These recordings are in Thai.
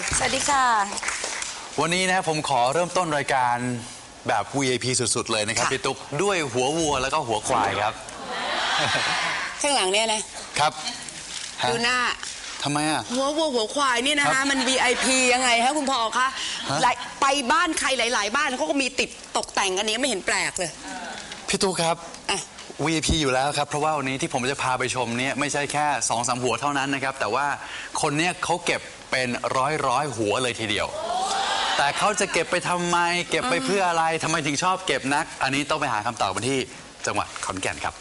สดีครับสวัสดีค่ะ วันนี้นะครับผมขอเริ่มต้นรายการแบบ VIP สุดๆ เลยนะครับ ค่ะ พี่ตุ๊กด้วยหัววัวแล้วก็หัวควายครับ ข้างหลังเนี่ยนะครับฮะดูหน้า ทำไมอะ หัววัวหัวควายเนี่ยนะครัคะบมัน VIP ยังไงคะคุณพ่อคะฮะ หลายไปบ้านใครหลาย ๆ บ้านเขาก็มีติดตกแต่งกันนี้ไม่เห็นแปลกเลย พี่ตุ๊กครับ อะ VIP อยู่แล้วครับ เพราะว่าวันนี้ที่ผมจะพาไปชมเนี่ยไม่ใช่แค่2อสามหัวเท่านั้นนะครับ แต่ว่าคนเนี้ยเขาเก็บ เป็นร้อยร้อยหัวเลยทีเดียว แต่เขาจะเก็บไปทำไม เก็บไปเพื่ออะไรทำไมถึงชอบเก็บนัก อันนี้ต้องไปหาคำตอบกันที่จังหวัดขอนแก่นครับ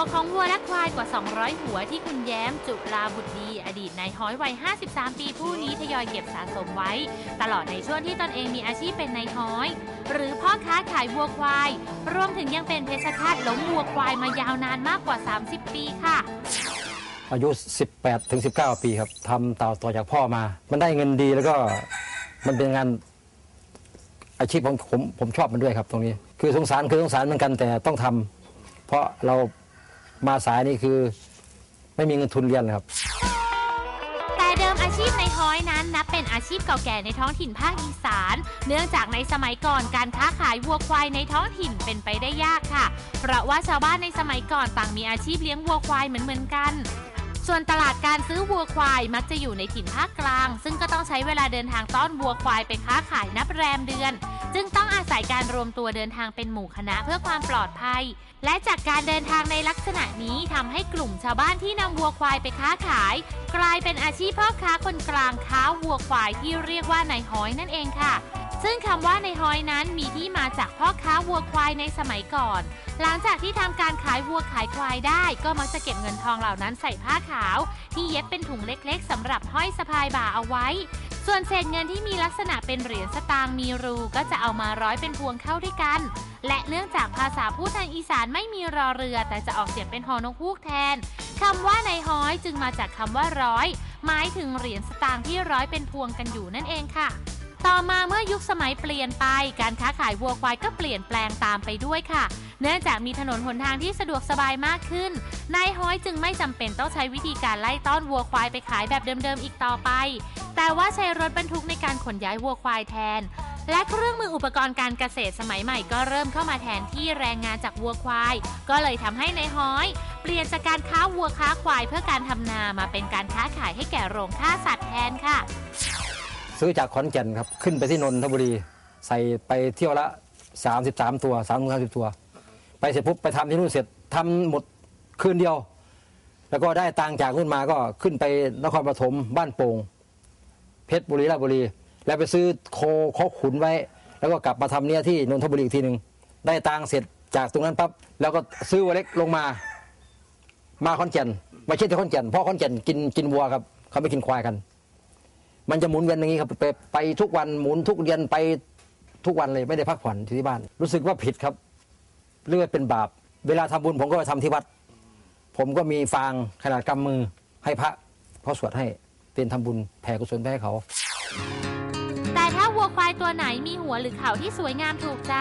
วของวัวและควายกว่า 200 หัวที่คุณแย้มจุลาบุตรดี อดีตนายฮ้อยวัย 53 ปีผู้นี้ทยอยเก็บสะสมไว้ ตลอดในช่วงที่ตนเองมีอาชีพเป็นนายฮ้อย หรือพ่อค้าขายวัวควาย รวมถึงยังเป็นเพชฌฆาตล้มวัวควายมายาวนานมากกว่า 30 ปีค่ะอายุ 18ถึง19 ปีครับทำต่อต่อจากพ่อมา มันได้เงินดีแล้วก็มันเป็นงานอาชีพของผมผมชอบมันด้วยครับตรงนี้ คือสงสารคือสงสารเหมือนกันแต่ต้องทำเพราะเรา มาสายนี่คือไม่มีเงินทุนเรียนครับ แต่เดิมอาชีพในฮ้อยนั้นนับเป็นอาชีพเก่าแก่ในท้องถิ่นภาคอีสาน เนื่องจากในสมัยก่อนการค้าขายวัวควายในท้องถิ่นเป็นไปได้ยากค่ะ เพราะว่าชาวบ้านในสมัยก่อนต่างมีอาชีพเลี้ยงวัวควายเหมือนเหมือนๆกัน ส่วนตลาดการซื้อวัวควายมักจะอยู่ในถิ่นภาคกลาง ซึ่งก็ต้องใช้เวลาเดินทางต้อนวัวควายไปค้าขายนับแรมเดือน จึงต้องอาศัยการรวมตัวเดินทางเป็นหมู่คณะเพื่อความปลอดภัย และจากการเดินทางในลัก นี้ทำให้กลุ่มชาวบ้านที่นำวัวควายไปค้าขาย กลายเป็นอาชีพพ่อค้าคนกลางค้าวัวควายที่เรียกว่านายฮ้อยนั่นเองค่ะ ซึ่งคำว่าในฮอยนั้นมีที่มาจากพ่อค้าวัวควายในสมัยก่อน หลังจากที่ทำการขายวัวขายควายได้ ก็มักจะเก็บเงินทองเหล่านั้นใส่ผ้าขาว ที่เย็บเป็นถุงเล็กๆสำหรับห้อยสะพายบ่าเอาไว้ ส่วนเศษเงินที่มีลักษณะเป็นเหรียญสตางค์มีรูก็จะเอามาร้อยเป็นพวงเข้าด้วยกัน และเนื่องจากภาษาพูดทางอีสานไม่มีรอเรือ แต่จะออกเสียงเป็นฮอนกฮูกแทนคำว่าในฮ้อยจึงมาจากคำว่าร้อย หมายถึงเหรียญสตางค์ที่ร้อยเป็นพวงกันอยู่นั่นเองค่ะ ต่อมาเมื่อยุคสมัยเปลี่ยนไป การค้าขายวัวควายก็เปลี่ยนแปลงตามไปด้วยค่ะ เนื่องจากมีถนนหนทางที่สะดวกสบายมากขึ้น นายฮ้อยจึงไม่จำเป็นต้องใช้วิธีการไล่ต้อนวัวควายไปขายแบบเดิมๆอีกต่อไป แต่ว่าใช้รถบรรทุกในการขนย้ายวัวควายแทน และเครื่องมืออุปกรณ์การเกษตรสมัยใหม่ก็เริ่มเข้ามาแทนที่แรงงานจากวัวควาย ก็เลยทำให้นายฮ้อย เปลี่ยนจากการค้าวัวค้าควายเพื่อการทำนามาเป็นการค้าขายให้แก่โรงฆ่าสัตว์แทนค่ะ ซื้อจากขอนแก่นครับขึ้นไปที่นนทบุรี ใส่ไปเที่ยวละ 33 ตัว3 3 0ตัว ไปเสร็จปุ๊บไปทำที่นู่นเสร็จทำหมดคืนเดียว แล้วก็ได้ตังจากนู่นมาก็ขึ้นไปนครปฐมบ้านโป่งเพชรบุรีราชบุรี แล้วไปซื้อโคโคขุนไว้ แล้วก็กลับมาทำเนี่ยที่นนทบุรีอีกทีหนึ่งได้ตังเสร็จจากตรงนั้นปั๊บแล้วก็ซื้อวัวเล็กลงมา มาขอนแก่นมาเช่นที่ขอนแก่นเพราะขอนแก่นกินกินวัวครับเขาไม่กินควายกัน มันจะหมุนเวียนอย่างนี้ครับไปไปทุกวันหมุนทุกเดือนไปทุกวันเลยไม่ได้พักผ่อนที่ที่บ้าน รู้สึกว่าผิดครับเรียกว่าเป็นบาป เวลาทำบุญผมก็ไปทำที่วัด ผมก็มีฟางขนาดกำมือให้พระเพราะสวดให้เป็นทำบุญแผ่กุศลไปให้เขา แต่ถ้าวัวควายตัวไหนมีหัวหรือเขาที่สวยงามถูกใจ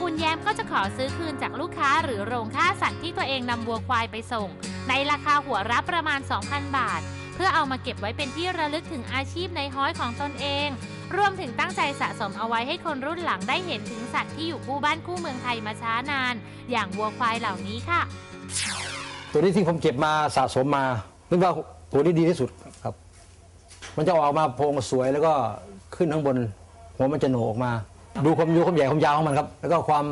คุณแย้มก็จะขอซื้อคืนจากลูกค้าหรือโรงฆ่าสัตว์ที่ตัวเองนำวัวควายไปส่ง ในราคาหัวรับประมาณ 2,000 บาท พื่อเอามาเก็บไว้เป็นที่ระลึกถึงอาชีพในฮ้อยของตนเอง รวมถึงตั้งใจสะสมเอาไว้ให้คนรุ่นหลังได้เห็นถึงสัตว์ที่อยู่คู่บ้านคู่เมืองไทยมาช้านาน อย่างวัวควายเหล่านี้ค่ะ ตัวนี้ที่ผมเก็บมาสะสมมานึกว่าตัวนี้ดีที่สุดครับ มันจะออกมาโพรงสวยแล้วก็ขึ้นข้างบนหัวมันจะโหนออกมา ดูความยูความใหญ่ความยาวของมันครับ แล้วก็ความ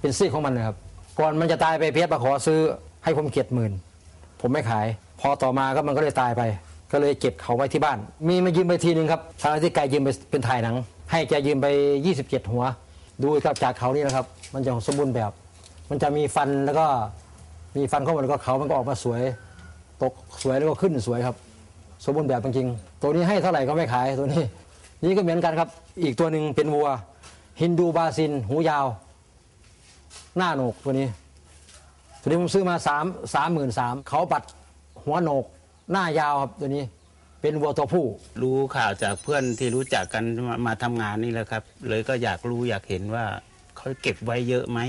เป็นซี่ของมันนะครับ ก่อนมันจะตายไปเพชรมาขอซื้อให้ผมเกียรติหมื่น ผมไม่ขาย พอต่อมาก็มันก็เลยตายไป ก็เลยเก็บเขาไว้ที่บ้าน มีมายืมไปทีนึงครับทางที่ไกลยืมไปเป็นถ่ายหนัง ให้แกยืมไป 27 หัว ดูครับจากเขานี่นะครับ มันจะสมบูรณ์แบบ มันจะมีฟันแล้วก็มีฟันเข้ามาแล้วก็เขามันก็ออกมาสวย ตกสวยแล้วก็ขึ้นสวยครับ สมบูรณ์แบบจริงๆตัวนี้ให้เท่าไหร่ก็ไม่ขายตัวนี้ นี่ก็เหมือนกันครับ อีกตัวหนึ่งเป็นวัว ฮินดูบาซิน หูยาว หน้าโหนกตัวนี้ตัวนี้ผมซื้อมาสามสามหมื่นสามเขาปัดหัวโหนก หน้ายาวครับตัวนี้ เป็นวัวตัวผู้ รู้ข่าวจากเพื่อนที่รู้จักกันมามาทำงานนี่แหละครับ เลยก็อยากรู้อยากเห็นว่าเขาเก็บไว้เยอะไหม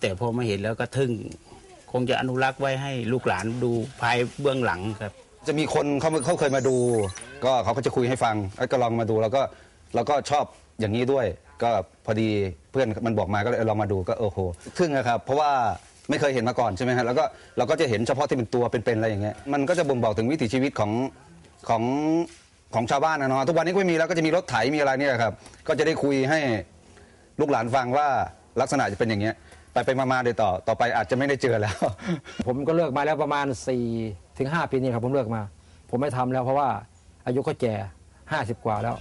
แต่พอมาเห็นแล้วก็ทึ่ง คงจะอนุรักษ์ไว้ให้ลูกหลานดูภายเบื้องหลังครับ จะมีคนเขาเขาเคยมาดู ก็เขาก็จะคุยให้ฟังแล้วก็ลองมาดูแล้วก็แล้วก็ชอบอย่างนี้ด้วย ก็พอดีเพื่อนมันบอกมาก็เลยลองมาดูก็โอ้โหทึ่งนะครับ เพราะว่า ไม่เคยเห็นมาก่อนใช่ไหมฮะแล้วก็เราก็จะเห็นเฉพาะที่เป็นตัวเป็นๆอะไรอย่างเงี้ยมันก็จะบ่งบอกถึงวิถีชีวิตของของของชาวบ้านนะเนาะทุกวันนี้ก็ไม่มีแล้วก็จะมีรถไถมีอะไรเนี่ยครับ ก็จะได้คุยให้ลูกหลานฟังว่าลักษณะจะเป็นอย่างเงี้ย ไปไปมาๆเดี๋ยวต่อต่อไปอาจจะไม่ได้เจอแล้ว ผมก็เลิกมาแล้วประมาณ4ถึง5ปีนี่ครับผมเลิกมา ผมไม่ทำแล้วเพราะว่าอายุก็แก่50 กว่าแล้ว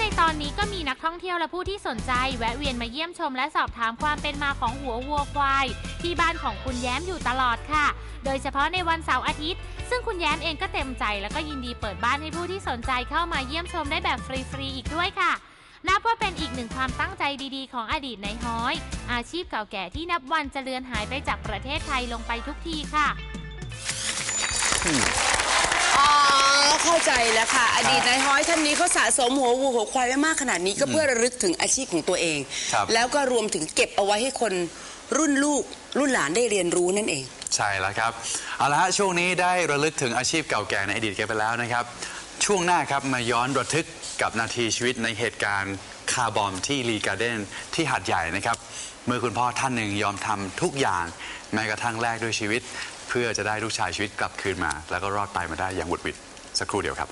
ในตอนนี้ก็มีนักท่องเที่ยวและผู้ที่สนใจ แวะเวียนมาเยี่ยมชมและสอบถามความเป็นมาของหัววัวควาย ที่บ้านของคุณแย้มอยู่ตลอดค่ะ โดยเฉพาะในวันเสาร์อาทิตย์ ซึ่งคุณแย้มเองก็เต็มใจ แล้วก็ยินดีเปิดบ้านให้ผู้ที่สนใจเข้ามาเยี่ยมชมได้แบบฟรีๆอีกด้วยค่ะนับว่าเป็นอีกหนึ่งความตั้งใจดีๆ ของอดีตนายฮ้อย อาชีพเก่าแก่ที่นับวันจะเลือนหายไปจากประเทศไทยลงไปทุกทีค่ะ เข้าใจแล้วค่ะ อดีตนายฮ้อยท่านนี้เขาสะสมหัววัวหัวควายไว้มากขนาดนี้ก็เพื่อระลึกถึงอาชีพของตัวเอง ครับ แล้วก็รวมถึงเก็บเอาไว้ให้คนรุ่นลูกรุ่นหลานได้เรียนรู้นั่นเอง ใช่แล้วครับ เอาละฮะช่วงนี้ได้ระลึกถึงอาชีพเก่าแก่ในอดีตกันไปแล้วนะครับ ช่วงหน้าครับมาย้อนระทึกกับนาทีชีวิตในเหตุการณ์คาร์บอมที่ลีการ์เดนที่หัดใหญ่นะครับ เมื่อคุณพ่อท่านหนึ่งยอมทำทุกอย่าง แม้กระทั่งแลกด้วยชีวิต เพื่อจะได้ลูกชายชีวิตกลับคืนมา แล้วก็รอดตายมาได้อย่างหวุดหวิด สักครู่เดียวครับ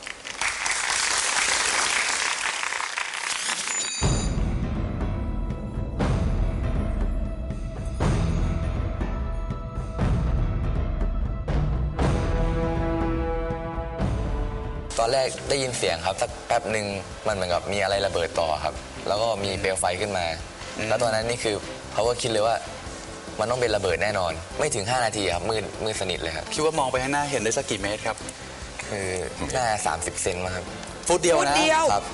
ตอนแรกได้ยินเสียงครับสักแป๊บหนึ่งมันเหมือนกับมีอะไรระเบิดต่อครับ แล้วก็มีเปลวไฟขึ้นมา แล้วตอนนั้นนี่คือเขาก็คิดเลยว่ามันต้องเป็นระเบิดแน่นอน ไม่ถึง 5 นาทีครับมืดมืดสนิทเลยครับ คิดว่ามองไปข้างหน้าเห็นได้สักกี่เมตรครับ คือหน้า30 เซนมาครับ ฟุตเดียวนะฟุตเดียว ครับ